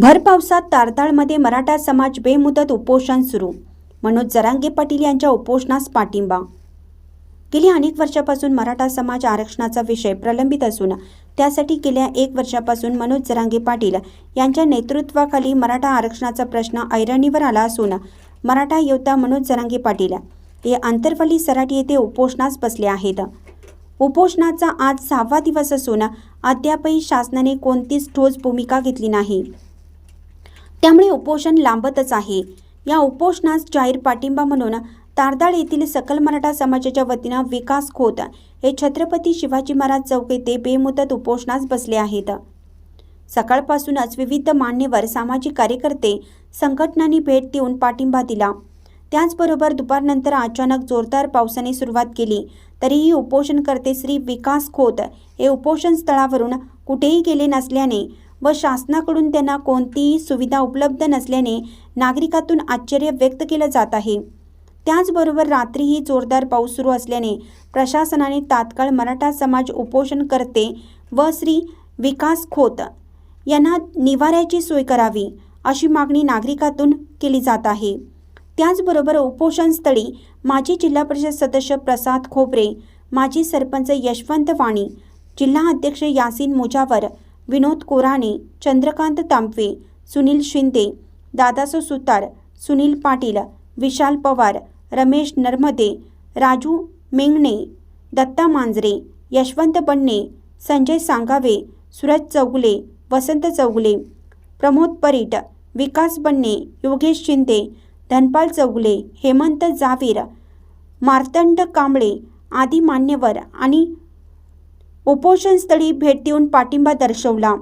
भर पावसात तारताळमध्ये मराठा समाज बेमुदत उपोषण सुरू. मनोज जरांगे पाटील यांच्या उपोषणास पाठिंबा. गेली अनेक वर्षापासून मराठा समाज आरक्षणाचा विषय प्रलंबित असून त्यासाठी गेल्या एक वर्षापासून मनोज जरांगे पाटील यांच्या नेतृत्वाखाली मराठा आरक्षणाचा प्रश्न ऐरणीवर आला असून मराठा योद्धा मनोज जरांगे पाटील हे आंतरवली सराटी येथे उपोषणास बसले आहेत. उपोषणाचा आज सहावा दिवस असून अद्यापही शासनाने कोणतीच ठोस भूमिका घेतली नाही. त्यामुळे उपोषण लांबतच आहे. या उपोषणास जाहीर पाठिंबा म्हणून तारदाळ येथील सकल मराठा समाजाच्या वतीनं विकास खोत हे छत्रपती शिवाजी महाराज चौक येथे बेमुदत उपोषणास बसले आहेत. सकाळपासूनच विविध मान्यवर सामाजिक कार्यकर्ते संघटनांनी भेट देऊन पाठिंबा दिला. त्याचबरोबर दुपारनंतर अचानक जोरदार पावसाने सुरुवात केली. तरीही उपोषणकर्ते श्री विकास खोत हे उपोषण स्थळावरून कुठेही गेले नसल्याने व शासनाकडून त्यांना कोणतीही सुविधा उपलब्ध नसल्याने नागरिकातून आश्चर्य व्यक्त केलं जात आहे. त्याचबरोबर रात्रीही जोरदार पाऊस सुरू असल्याने प्रशासनाने तात्काळ मराठा समाज उपोषण करते व श्री विकास खोत यांना निवाऱ्याची सोय करावी अशी मागणी नागरिकातून केली जात आहे. त्याचबरोबर उपोषणस्थळी माजी जिल्हा परिषद सदस्य प्रसाद खोबरे माजी सरपंच यशवंत वाणी जिल्हा अध्यक्ष यासीन मुजावर विनोद कोराणे चंद्रकांत तांबवे सुनील शिंदे दादासो सुतार सुनील पाटील विशाल पवार रमेश नर्मदे राजू मेंगणे दत्ता मांजरे यशवंत बन्ने संजय सांगावे सुरज चौगुले वसंत चौगुले प्रमोद परीट विकास बन्ने योगेश शिंदे धनपाल चौगुले हेमंत जावीर मार्तंड कांबळे आदी मान्यवर आणि उपोषणस्थळी भेट देऊन पाठिंबा दर्शवला.